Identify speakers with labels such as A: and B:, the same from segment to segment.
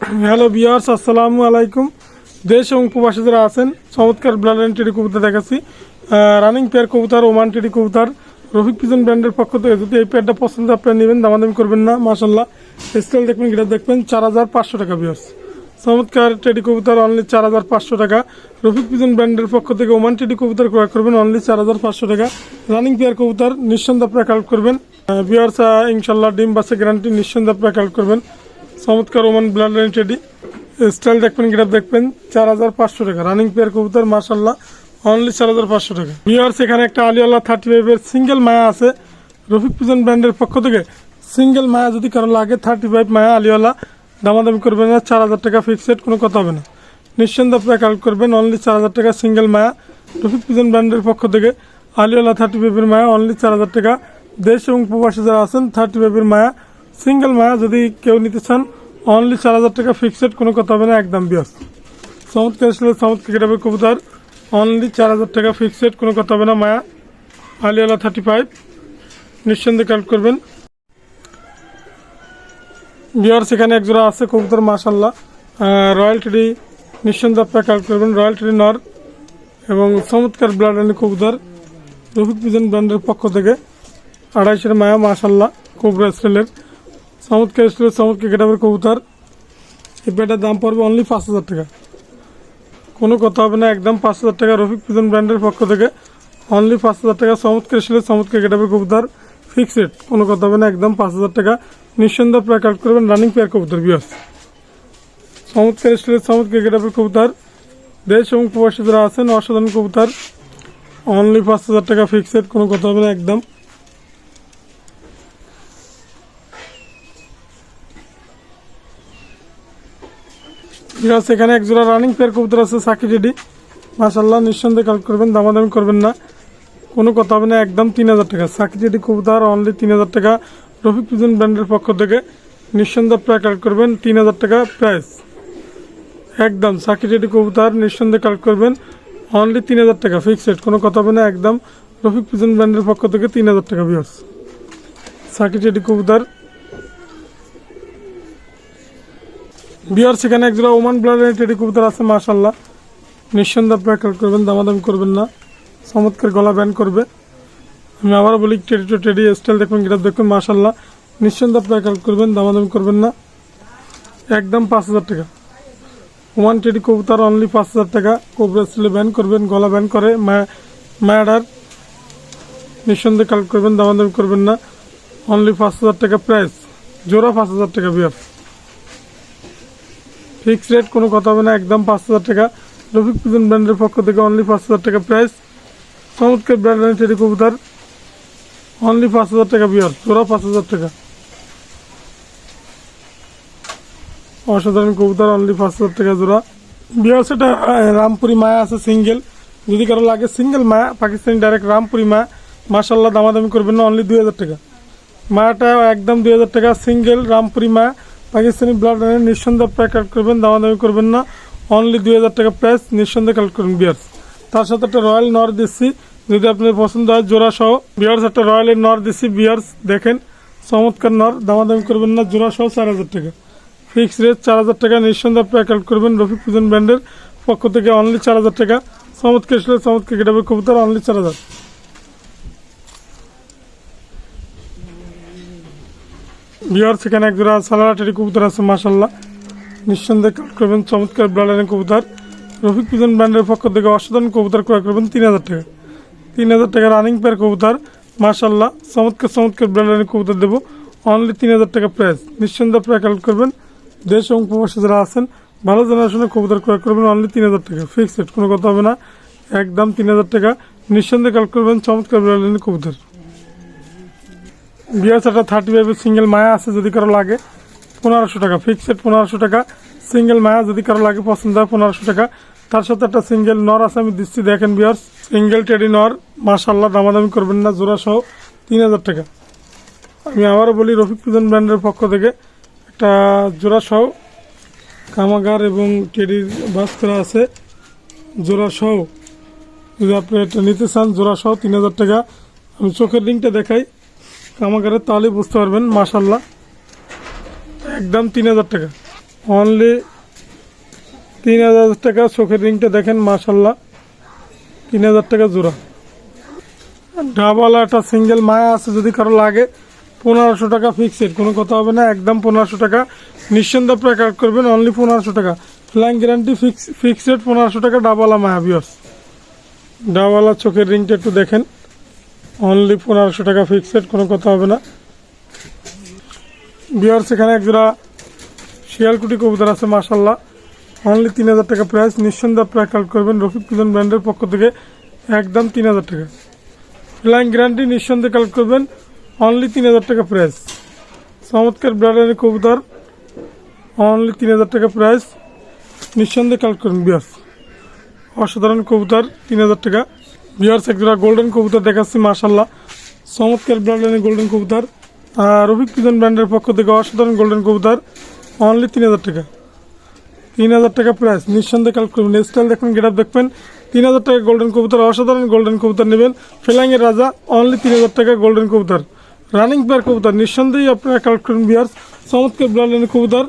A: Hello বিয়ার্স আসসালামু আলাইকুম। দেশ এবং প্রবাসী যারা আছেন, চমৎকার ব্লাড লাইন টেডি কবুতর দেখাচ্ছি। রানিং পেয়ার কবুতর, ওমান টেডি কবুতর, রফিক পিজন ব্র্যান্ডের পক্ষ থেকে যদি এই পেয়ারটা পছন্দ আপনারা নেবেন, দামাদামি করবেন না মাসাল্লাহ স্কেল দেখবেন গিটা দেখবেন, চার হাজার পাঁচশো টাকা বিয়ার্স চমৎকার টেডি কবুতর অনলি চার হাজার পাঁচশো টাকা। রফিক পিজন ব্র্যান্ডের পক্ষ থেকে ওমান টেডি কবুতর ক্রয় করবেন অনলি চার হাজার পাঁচশো টাকা। রানিং পেয়ার কবুতর, নিঃসন্দেহে আপনারা কালেক্ট করবেন। বিয়ার্স ইনশাল্লাহ ডিম বাসে গ্যারান্টি নিঃসন্দেহে আপনারা কালেক্ট করবেন। চমৎকার Oman blood line teddy style দেখবেন গ্রাফ দেখবেন, চার হাজার পাঁচশো টাকা। রানিং পেয়ার কবুতর মার্শাল্লাহ অনলি চার হাজার পাঁচশো টাকা। ভিওয়ার্স এখানে একটা আলিওয়ালা থার্টি ফাইভের সিঙ্গেল মায়া আছে। রফিক পিজন ব্র্যান্ডের পক্ষ থেকে সিঙ্গেল মায়া যদি কারও লাগে থার্টি ফাইভ মায়া আলিওয়ালা দামাদামি করবেন না, চার হাজার টাকা ফিক্সড কোনো কথা হবে না। নিঃসন্দেহে আপনারা কালেক্ট করবেন অনলি চার হাজার টাকা সিঙ্গেল মায়া। রফিক পিজন ব্র্যান্ডের পক্ষ থেকে আলিওয়ালা থার্টি ফাইভের মায়া অনলি চার হাজার টাকা। দেশ এবং প্রবাসী যারা আছেন থার্টি ফাইভের মায়া সিঙ্গেল মায়া যদি কেউ নিতে চান অনলি চার হাজার টাকা ফিক্সড কোনো কথা হবে না, একদম বিয়াস চমৎকার আসলে চমৎকার কেটাবের কবুতর অনলি চার হাজার টাকা ফিক্সড কোনো কথা হবে না, মায়া। আলিয়ালা থার্টি ফাইভ নিঃসন্দেহে কালেক্ট করবেন। বিয়ার সেখানে একজোড়া আছে কবুতর মাশাল্লাহ রয়্যাল ট্রি নিঃসন্দেহে আপনারা কালেক্ট করবেন। রয়্যাল ট্রি নর এবং চমৎকার ব্লাড আনি কবুতর, রফিক পিজন ব্র্যান্ডের পক্ষ থেকে। আড়াইশের মায়া মাশাল্লাহ কোবরা স্টাইলের। চমৎকার স্টাইলের চমৎকার কেটাবের কবুতর। এই পেটার দাম পড়বে অনলি পাঁচ হাজার টাকা। কোনো কথা হবে না, একদম পাঁচ হাজার টাকা রফিক পিজন ব্র্যান্ডের পক্ষ থেকে অনলি পাঁচ হাজার টাকা চমৎকার স্টাইলের চমৎকার কেটাবের কবুতর ফিক্সড কোনো কথা হবে না, একদম পাঁচ হাজার টাকা। নিঃসন্দেহে প্রায় কালেক্ট করবেন রানিং পেয়ার কবুতর বিয়াস চমৎকার স্টাইলের চমৎকার কেটাবের কবুতর, দেশ এবং প্রবাসী যারা আছেন, অসাধারণ কবুতর। অনলি পাঁচ হাজার টাকা ফিক্সড কোনো কথা হবে না, একদম আছে, এখানে এক জোড়া রানিং পেয়ার কবুতর আছে সাকি রেডি মাসাল্লাহ নিঃসন্দেহে কালেক্ট করবেন, দামাদামি করবেন না। কোনো কথা হবে না, একদম তিন হাজার টাকা। সাকি রেডি কবুতর অনলি তিন হাজার টাকা। রফিক পিজন ব্র্যান্ডের পক্ষ থেকে নিঃসন্দেহে প্রায় কালেক্ট করবেন, তিন হাজার টাকা প্রাইস একদম সাকি রেডি কবুতর, নিঃসন্দেহে কালেক্ট করবেন অনলি তিন হাজার টাকা ফিক্সড কোনো কথা হবে না, একদম। রফিক পিজন ব্র্যান্ডের পক্ষ থেকে তিন হাজার টাকা বিয়ার্স সাকি রেডি কবুতর বিয়ার সেখানে একজোড়া ওমান ব্লাডের টেডি কবুতর আছে মাশাল্লাহ নিঃসন্দেহে আপনারা করবেন, দামাদামি করবেন না। চমৎকার গলা ব্যান করবে। আমি আবার বলি টেডি টু টেডি স্টাইল দেখবেন গিটার দেখবেন মাশাল্লাহ নিঃসন্দেহে আপনারা করবেন, দামাদামি করবেন না। একদম পাঁচ হাজার টাকা। ওমান টেডি কবুতর অনলি পাঁচ হাজার টাকা। কোবরা স্টাইলে ব্যান করবেন, গলা ব্যান করে মায়াডার। নিঃসন্দেহে কালেক্ট করবেন, দামাদামি করবেন না। অনলি পাঁচ হাজার টাকা প্রাইস জোড়া পাঁচ হাজার টাকা বিয়ার ফিক্সড রেট কোনো কথা হবে না, একদম পাঁচ হাজার টাকা। রফিক পিজন ব্র্যান্ডের পক্ষ থেকে অনলি পাঁচ হাজার টাকা প্রাইস চমৎকার ব্র্যান্ডের টেরি কবুতর। অনলি পাঁচ হাজার টাকা বিয়ার জোড়া পাঁচ হাজার টাকা। অসাধারণ কবুতর অনলি পাঁচ হাজার টাকা জোড়া। বিয়ার সেটা রামপুরি মায়া আছে সিঙ্গেল যদি কারও লাগে সিঙ্গেল মায়া, পাকিস্তানি ডাইরেক্ট রামপুরি মায়া। মাসাল্লাহ দামাদামি করবেন না অনলি দুই হাজার টাকা। মায়াটা একদম দুই হাজার টাকা সিঙ্গেল রামপুরি মায়া। পাকিস্তানি ব্লাড লাইনের নিঃসন্দেহে প্রায় কালেক্ট করবেন, দামাদামি করবেন না। অনলি দুই হাজার টাকা প্রাইস নিঃসন্দেহে কালেক্ট করবেন বিয়ার্স তার সাথে একটা রয়্যাল নর দিচ্ছি, যদি আপনার পছন্দ হয় জোড়া সহ বিয়ার্স একটা রয়্যালের নর দিচ্ছি বিয়ার্স দেখেন। চমৎকার নর দামাদামি করবেন না জোড়া সহ চার হাজার টাকা। ফিক্স রেট চার হাজার টাকা, নিঃসন্দেহে প্রায় কালেক্ট করবেন রফিক পুজন ব্র্যান্ডের পক্ষ থেকে অনলি চার হাজার টাকা। চমৎকার ছিল, চমৎকার কেটাবের কবুতর অনলি চার হাজার। বিহার সেখানে এক জোড়া সালারাটারি কবুতর আছে মাসাল্লাহ নিঃসন্দেহে কালেক্ট করবেন, চমৎকার ব্লাডের কবুতর। রফিক পিজন ব্র্যান্ডের পক্ষ থেকে অসাধারণ কবুতর ক্রয় করবেন, তিন হাজার টাকা। তিন হাজার টাকা রানিং পেয়ার কবুতর মাসাল্লাহ চমৎকার চমৎকার ব্লাডের কবুতর দেবো। অনলি তিন হাজার টাকা প্রাইস নিঃসন্দেহে প্রায় কালেক্ট করবেন। দেশ এবং প্রবাসী যারা আছেন, ভালো জেনারেশনের কবুতর ক্রয় করবেন অনলি তিন হাজার টাকা। ফিক্সড কোনো কথা হবে না। একদম তিন হাজার টাকা। নিঃসন্দেহে কালেক্ট করবেন, চমৎকার ব্লাডের কবুতর। একটা থার্টি ফাইভের সিঙ্গেল মায়া আছে যদি কারও লাগে, পনেরোশো টাকা ফিক্সড পনেরোশো টাকা সিঙ্গেল মায়া যদি কারও লাগে, পছন্দ হয় পনেরোশো টাকা। তার সাথে একটা সিঙ্গেল নর আছে, আমি দিচ্ছি, দেখেন বিয়ার্স সিঙ্গেল টেডি নর মাশাল্লাহ দামাদামি করবেন না, জোড়া সহ তিন হাজার টাকা। আমি আবারও বলি, রফিক পিজন ব্র্যান্ডের পক্ষ থেকে একটা জোড়া সহ কামাগার এবং টেডির বাস করা আছে। জোড়া সহ, যদি আপনি এটা নিতে চান, জোড়া সহ তিন হাজার টাকা। আমি চোখের লিঙ্কটা দেখাই। কামাগারের তাহলে বুঝতে পারবেন মাশাল্লাহ একদম তিন হাজার টাকা। অনলি তিন হাজার টাকা চোখের রিংটা দেখেন মাশাল্লাহ তিন হাজার টাকা জোড়া। ডাবল একটা সিঙ্গেল মায়া আছে, যদি কারও লাগে, পনেরোশো টাকা ফিক্সড কোনো কথা হবে না, একদম পনেরোশো টাকা। নিঃসন্দেহ আপনারা কাট করবেন অনলি পনেরোশো টাকা। ফ্লাইং গ্যারান্টি ফিক্স ফিক্সড পনেরোশো টাকা ডাবালা মায়া বিয়স ডাবালা চোখের রিংটা একটু দেখেন। অনলি পনেরোশো টাকা ফিক্সড কোনো কথা হবে না। বিয়ার সেখানে একজোড়া শিয়ালকুটি কবুতর আছে মাসাল্লাহ অনলি তিন হাজার টাকা প্রাইস নিঃসন্দেহে আপনারা কালেক্ট করবেন। রফিক পিজন ব্র্যান্ডের পক্ষ থেকে একদম তিন হাজার টাকা। ফ্লাইং গ্যারান্টি নিঃসন্দেহে কালেক্ট করবেন। অনলি তিন হাজার টাকা প্রাইস চমৎকার ব্র্যান্ডের কবুতর। অনলি তিন হাজার টাকা প্রাইস নিঃসন্দেহে কালেক্ট করবেন বিয়ার্স অসাধারণ কবুতর, তিন হাজার টাকা। বিয়ার্স একজোড়া গোল্ডেন কবুতর দেখাচ্ছি মাসাল্লাহ চমৎকার ব্র্যান্ডের গোল্ডেন কবুতর। আর রফিক পিজন ব্র্যান্ডের পক্ষ থেকে অসাধারণ গোল্ডেন কবুতর অনলি তিন হাজার টাকা। তিন হাজার টাকা প্রাইস নিঃসন্দেহে কালেক্ট করবেন। স্টাইল দেখবেন গেট দেখবেন। তিন হাজার টাকা গোল্ডেন কবুতর, অসাধারণ গোল্ডেন কবুতর নেবেন। ফেলাঙ্গের রাজা অনলি তিন হাজার টাকা গোল্ডেন কবুতর। রানিং পেয়ার কবুতর, নিঃসন্দেহে আপনারা কালেক্ট করবেন বিয়ার্স চমৎকার ব্র্যান্ডের কবুতর।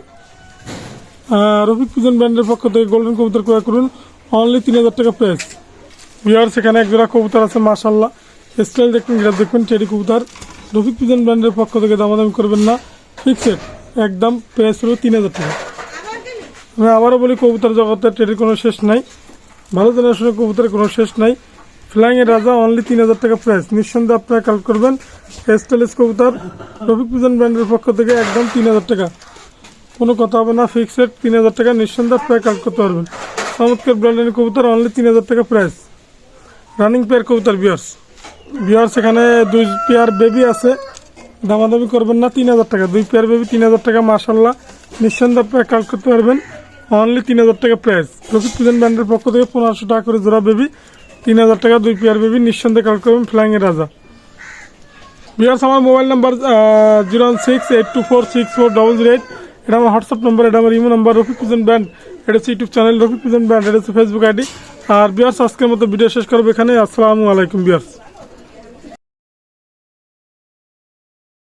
A: রফিক পিজন ব্র্যান্ডের পক্ষ থেকে গোল্ডেন কবুতর ক্রয় করুন অনলি তিন হাজার টাকা প্রাইস বিয়ার্স এখানে একজোড়া কবুতর আছে মাশাল্লাহ স্টাইল দেখবেন গেট দেখবেন টেডি কবুতর। রফিক পিজন ব্র্যান্ডের পক্ষ থেকে দামাদামি করবেন না। ফিক্সড একদম প্রাইস হলো তিন হাজার টাকা। আমি আবারও বলি, কবুতর জগতের ট্রেডের কোনো শেষ নাই। ভালো জেনারেশনের কবুতরের কোনো শেষ নাই। ফ্লাইংয়ের রাজা অনলি তিন হাজার টাকা প্রাইস নিঃসন্দেহে আপনারা কালেক্ট করবেন এস্টেলিস কবুতর রফিক পিজন ব্র্যান্ডের পক্ষ থেকে একদম তিন হাজার টাকা। কোনো কথা হবে না ফিক্সড তিন হাজার টাকা। নিঃসন্দেহে আপনারা কালেক্ট করতে পারবেন। চমৎকার ব্র্যান্ডের কবুতর অনলি তিন হাজার টাকা প্রাইস রানিং পেয়ার কবুতর বিয়ার্স বিয়ার্স এখানে দুই পেয়ার বেবি আছে। দামাদামি করবেন না, তিন হাজার টাকা। দুই পেয়ার বেবি তিন হাজার টাকা মাসাল্লাহ নিঃসন্দেহে কালেক্ট করতে পারবেন। অনলি তিন হাজার টাকা প্রাইস রফিক পিজন ব্র্যান্ডের পক্ষ থেকে পনেরোশো টাকা করে জোড়া বেবি তিন হাজার টাকা, দুই পেয়ার বেবি নিঃসন্দেহে কালেক্ট করবেন ফ্লাইংয়ের রাজা। বিয়ার্স আমার mobile number zero one six eight two four six four double zero eight এটা আমার হোয়াটসঅ্যাপ নাম্বার এটা আমার imo number Rafiq pigeon brand এটা হচ্ছে YouTube channel Rafiq pigeon brand এটা হচ্ছে ফেসবুক আইডি আর বিয়ার্স আজকের মতো ভিডিও শেষ করব এখানে আসসালামু আলাইকুম বিয়ার্স।